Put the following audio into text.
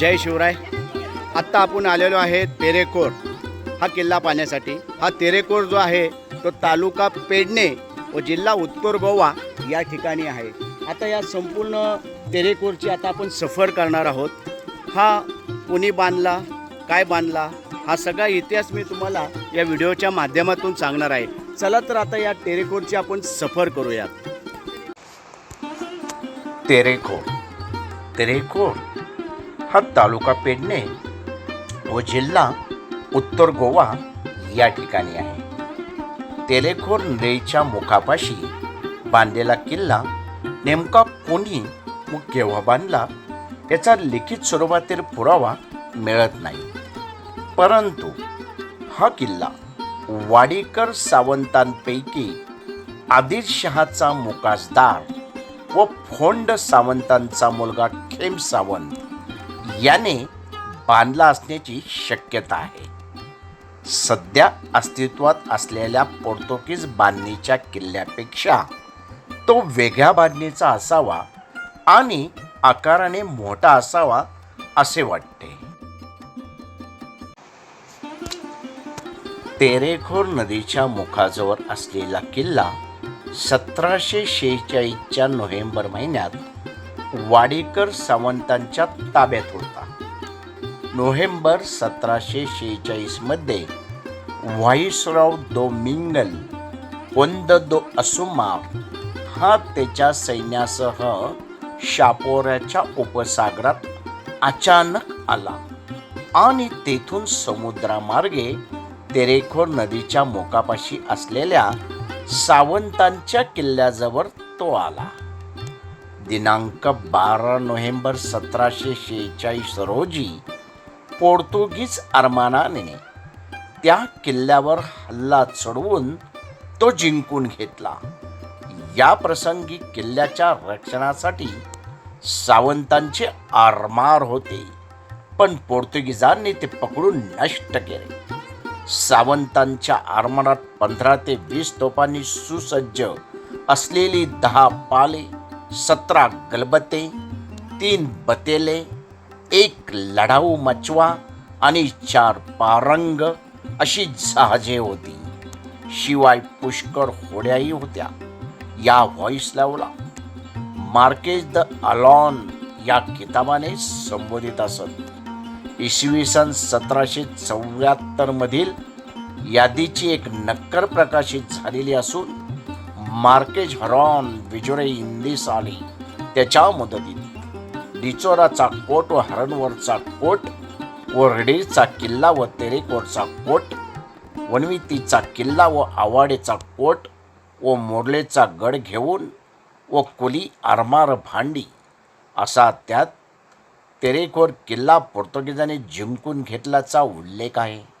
जय शिवराय. आत्ता आपण आलेलो आहे तेरेकोर. हा किल्ला पाहण्यासाठी. हा तेरेकोर जो आहे तो तालुका पेडणे व जिल्हा उत्तर गोवा या ठिकाणी आहे. आता या संपूर्ण तेरेकोरची आता आपण सफर करणार आहोत. हा कोणी बांधला काय बांधला हा सगळा इतिहास मी तुम्हाला या व्हिडिओच्या माध्यमातून सांगणार आहे. चला तर आता या टेरेकोरची आपण सफर करूयात. तेरेखोर तेरेखोर हा तालुका पेडणे व जिल्हा उत्तर गोवा या ठिकाणी आहे. तेलेखोर नदीच्या मुखापाशी बांधलेला किल्ला नेमका कोणी व केव्हा बांधला याचा लिखित स्वरूपातील पुरावा मिळत नाही. परंतु हा किल्ला वाडीकर सावंतांपैकी आदिलशहाचा मुकासदार व फोंड सावंतांचा मुलगा खेम सावंत याने बांधला असण्याची शक्यता आहे. सध्या अस्तित्वात असलेल्या पोर्तुगीज बांधणीच्या किल्ल्यापेक्षा तो वेगळ्या बांधणीचा असावा आणि आकाराने मोठा असावा असे वाटते. तेरेखोर नदीच्या मुखाजवळ असलेला किल्ला सतराशे शेहेचाळीसच्या नोव्हेंबर महिन्यात वाडेकर सावंतांच्या ताब्यात होता. नोव्हेंबर सतराशे शेहेचाळीसमध्ये व्हाईसराव दो मिंगल कोंद दो असुमा हा त्याच्या सैन्यासह शापोऱ्याच्या उपसागरात अचानक आला आणि तेथून समुद्रामार्गे तेरेखोर नदीच्या मोकापाशी असलेल्या सावंतांच्या किल्ल्याजवळ तो आला. दिनांक बारा नोव्हेंबर सतराशे शेहेचाळीस रोजी पोर्तुगीज अरमानाने त्या किल्ल्यावर हल्ला चढवून तो जिंकून घेतला. या प्रसंगी किल्ल्याच्या रक्षणासाठी सावंतांचे आरमार होते पण पोर्तुगीजांनी ते पकडून नष्ट केले. सावंतांच्या आरमारात पंधरा ते वीस तोफांनी सुसज्ज असलेली दहा पाले सतरा गलबते तीन बतेले एक लढाऊ मचवा आणि चार पारंग अशी जहाजे होती. शिवाय पुष्कळ होड्याही होत्या. या व्हॉइसलावला मार्केज द अलॉन या किताबाने संबोधित असत. इसवी सन सतराशे चौऱ्याहत्तर मधील यादीची एक नक्कर प्रकाशित झालेली असून मार्केज हरॉन विजोरे इंदिस आली. त्याच्या मदतीत डिचोराचा कोट व हरणवरचा कोट व रेडीचा किल्ला व तेरेकोरचा कोट वनवितीचा किल्ला व आवाडेचा कोट व मोरलेचा गड घेऊन व कुली आरमार भांडी. असा त्यात तेरेखोर किल्ला पोर्तुगीजांनी जिंकून घेतल्याचा उल्लेख आहे.